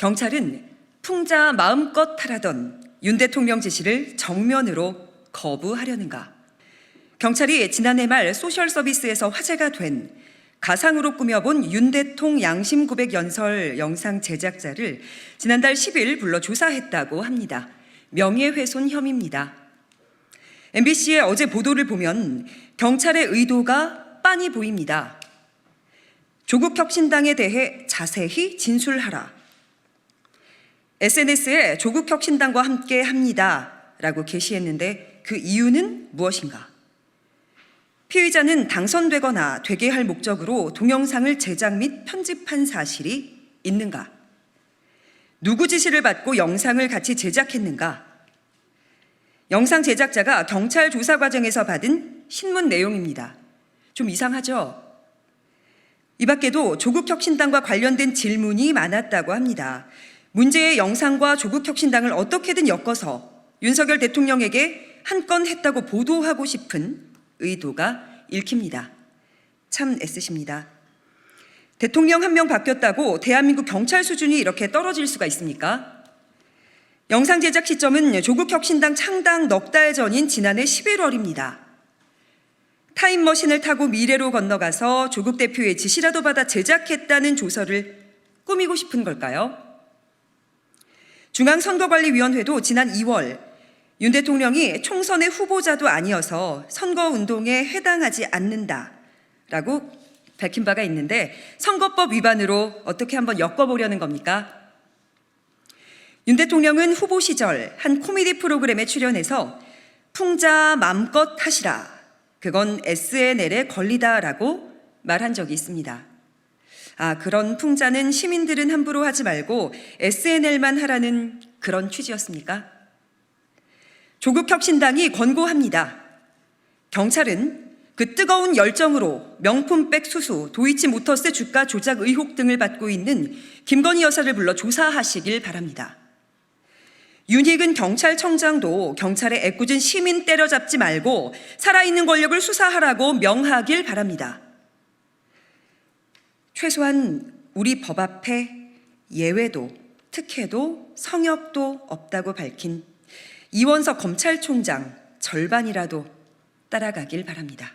경찰은 풍자 마음껏 하라던 윤 대통령 지시를 정면으로 거부하려는가? 경찰이 지난해 말 소셜 서비스에서 화제가 된 가상으로 꾸며본 윤 대통 양심 고백 연설 영상 제작자를 지난달 10일 불러 조사했다고 합니다. 명예훼손 혐의입니다. MBC의 어제 보도를 보면 경찰의 의도가 빤히 보입니다. 조국 혁신당에 대해 자세히 진술하라. SNS에 조국 혁신당과 함께 합니다. 라고 게시했는데 그 이유는 무엇인가? 피의자는 당선되거나 되게 할 목적으로 동영상을 제작 및 편집한 사실이 있는가? 누구 지시를 받고 영상을 같이 제작했는가? 영상 제작자가 경찰 조사 과정에서 받은 신문 내용입니다. 좀 이상하죠? 이 밖에도 조국 혁신당과 관련된 질문이 많았다고 합니다. 문제의 영상과 조국혁신당을 어떻게든 엮어서 윤석열 대통령에게 한 건 했다고 보도하고 싶은 의도가 읽힙니다. 참 애쓰십니다. 대통령 한 명 바뀌었다고 대한민국 경찰 수준이 이렇게 떨어질 수가 있습니까? 영상 제작 시점은 조국 혁신당 창당 넉 달 전인 지난해 11월입니다. 타임머신을 타고 미래로 건너가서 조국 대표의 지시라도 받아 제작했다는 조서를 꾸미고 싶은 걸까요? 중앙선거관리위원회도 지난 2월 윤 대통령이 총선의 후보자도 아니어서 선거운동에 해당하지 않는다라고 밝힌 바가 있는데 선거법 위반으로 어떻게 한번 엮어보려는 겁니까? 윤 대통령은 후보 시절 한 코미디 프로그램에 출연해서 풍자 맘껏 하시라. 그건 SNL의 권리다라고 말한 적이 있습니다. 아, 그런 풍자는 시민들은 함부로 하지 말고 SNL만 하라는 그런 취지였습니까? 조국혁신당이 권고합니다. 경찰은 그 뜨거운 열정으로 명품백 수수, 도이치모터스 주가 조작 의혹 등을 받고 있는 김건희 여사를 불러 조사하시길 바랍니다. 윤희근 경찰청장도 경찰의 애꿎은 시민 때려잡지 말고 살아있는 권력을 수사하라고 명하길 바랍니다. 최소한 우리 법 앞에 예외도 특혜도 성역도 없다고 밝힌 이원석 검찰총장 절반이라도 따라가길 바랍니다.